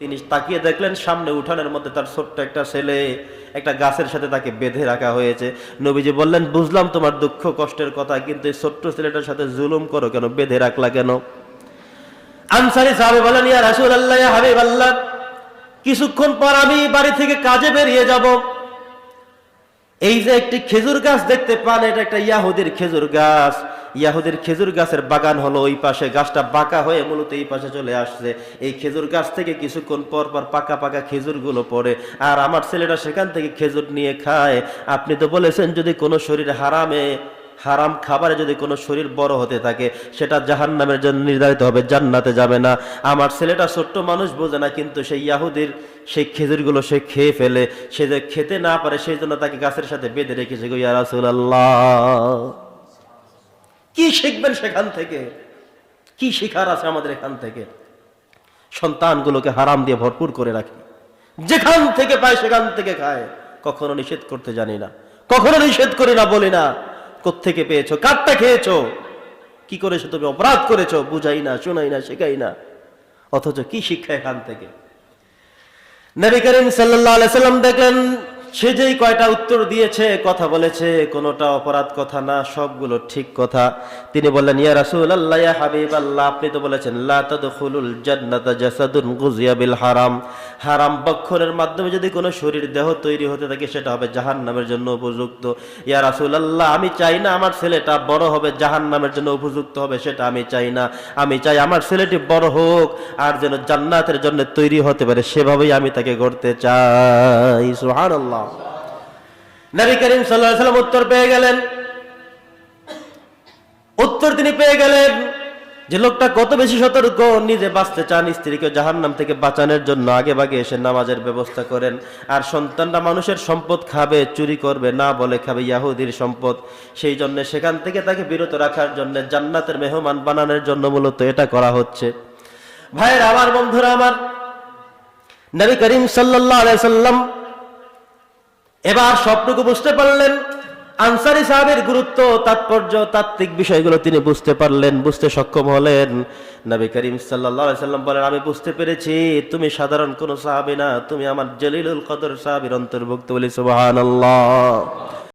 তিনি তাকিয়ে দেখলেন, সামনে উঠানের মধ্যে তার ছোট্ট একটা ছেলে একটা গাছের সাথে তাকে বেঁধে রাখা হয়েছে। নবীজি বললেন, বুঝলাম তোমার দুঃখ, কষ্টের কথা, কিন্তু এই ছোট্ট ছেলেটার সাথে জুলুম করো কেন, বেঁধে রাখলা কেন? আনসারি সাহেব বলেন, ইয়া রাসুল আল্লাহ হাবিব আল্লাহ কিছুক্ষণ পর আমি বাড়ি থেকে কাজে বেরিয়ে যাব। এই যে একটি খেজুর গাছ দেখতে পান, এটা একটা ইয়াহুদের খেজুর গাছ। ইয়াহুদের খেজুর গাছের বাগান হলো ওই পাশে। গাছটা বাঁকা হয়ে মূলত এই পাশে চলে আসছে। এই খেজুর গাছ থেকে কিছুক্ষণ পর পর পাকা পাকা খেজুরগুলো পড়ে। আর আমার ছেলেটা সেখান থেকে খেজুর নিয়ে খায়। আপনি তো বলেছেন, যদি কোনো শরীর হারামে হারাম খাবারে যদি কোনো শরীর বড় হতে থাকে, সেটা জাহান নামের জন্য নির্ধারিত হবে, জান্নাতে যাবে না। আমার ছেলেটা ছোট্ট মানুষ বোঝে না, কিন্তু সেই ইয়াহুদির সেই খেজুরগুলো সে খেয়ে ফেলে। সে যে খেতে না পারে, সেই জন্য তাকে গাছের সাথে বেঁধে রেখেছে গো কি শিখবেন সেখান থেকে? কি শিখার আছে আমাদের এখান থেকে? সন্তানগুলোকে হারাম দিয়ে ভরপুর করে রাখি। যেখান থেকে পায়, সেখান থেকে খায়। কখনো নিষেধ করতে জানি না। কখনো নিষেধ করি না, বলি না। কোত্থেকে পেয়েছ? কারটা খেয়েছো? কি করেছ তুমি? অপরাধ করেছ? বুঝাই না, শোনাই না, শেখাই না। অথচ কি শিক্ষা এখান থেকে? নবী করিম সাল্লাম দেখলেন সে যেই কয়টা উত্তর দিয়েছে, কথা বলেছে, কোনোটা অপরাধ কথা না, সবগুলো ঠিক কথা। তিনি বললেন, ইয়া রাসূলুল্লাহ, ইয়া হাবিবাল্লাহ, আপনি তো বলেছেন, লা তাদখুলুল জান্নাতা জাসাদুন গুজিয়া বিল হারাম। হারাম বক্ষরের মাধ্যমে যদি কোনো শরীর দেহ তৈরি হতে থাকে, সেটা হবে জাহান্নামের জন্য উপযুক্ত। ইয়া রাসূলুল্লাহ, আমি চাই না আমার ছেলেটা বড় হবে, জাহান্নামের জন্য উপযুক্ত হবে, সেটা আমি চাই না। আমি চাই আমার ছেলেটি বড় হোক, আর যেন জান্নাতের জন্য তৈরি হতে পারে, সেভাবেই আমি তাকে গড়তে চাই। সুবহানাল্লাহ। নবী করিম সাল্লাম উত্তর পেয়ে গেলেন। উত্তর তিনি পেয়ে গেলেন যে লোকটা কত বেশি সতর্ক, নিজে বাঁচতে চান, স্ত্রীকে থেকে বাঁচানোর জন্য আগে ভাগে এসে নামাজের ব্যবস্থা করেন। আর সন্তানরা মানুষের সম্পদ খাবে, চুরি করবে, না বলে খাবে ইয়াহুদির সম্পদ। সেই জন্য সেখান থেকে তাকে বিরত রাখার জন্য জান্নাতের মেহমান বানানোর জন্য মূলত এটা করা হচ্ছে। ভাইয়ের, আমার বন্ধুরা, আমার নবী করিম সাল্লাল্লাহু আলাইহি সাল্লাম এবার সবটুকু বুঝতে পারলেন। আনসারি সাহাবের গুরুত্ব, তাৎপর্য, তাত্ত্বিক বিষয়গুলো তিনি বুঝতে পারলেন, বুঝতে সক্ষম হলেন। নবী করিম সাল্লাম বলেন, আমি বুঝতে পেরেছি, তুমি সাধারণ কোনো সাহাবি না, তুমি আমার জলিলুল কদর সাহাবির অন্তর্ভুক্ত বলি, সুবহানাল্লাহ।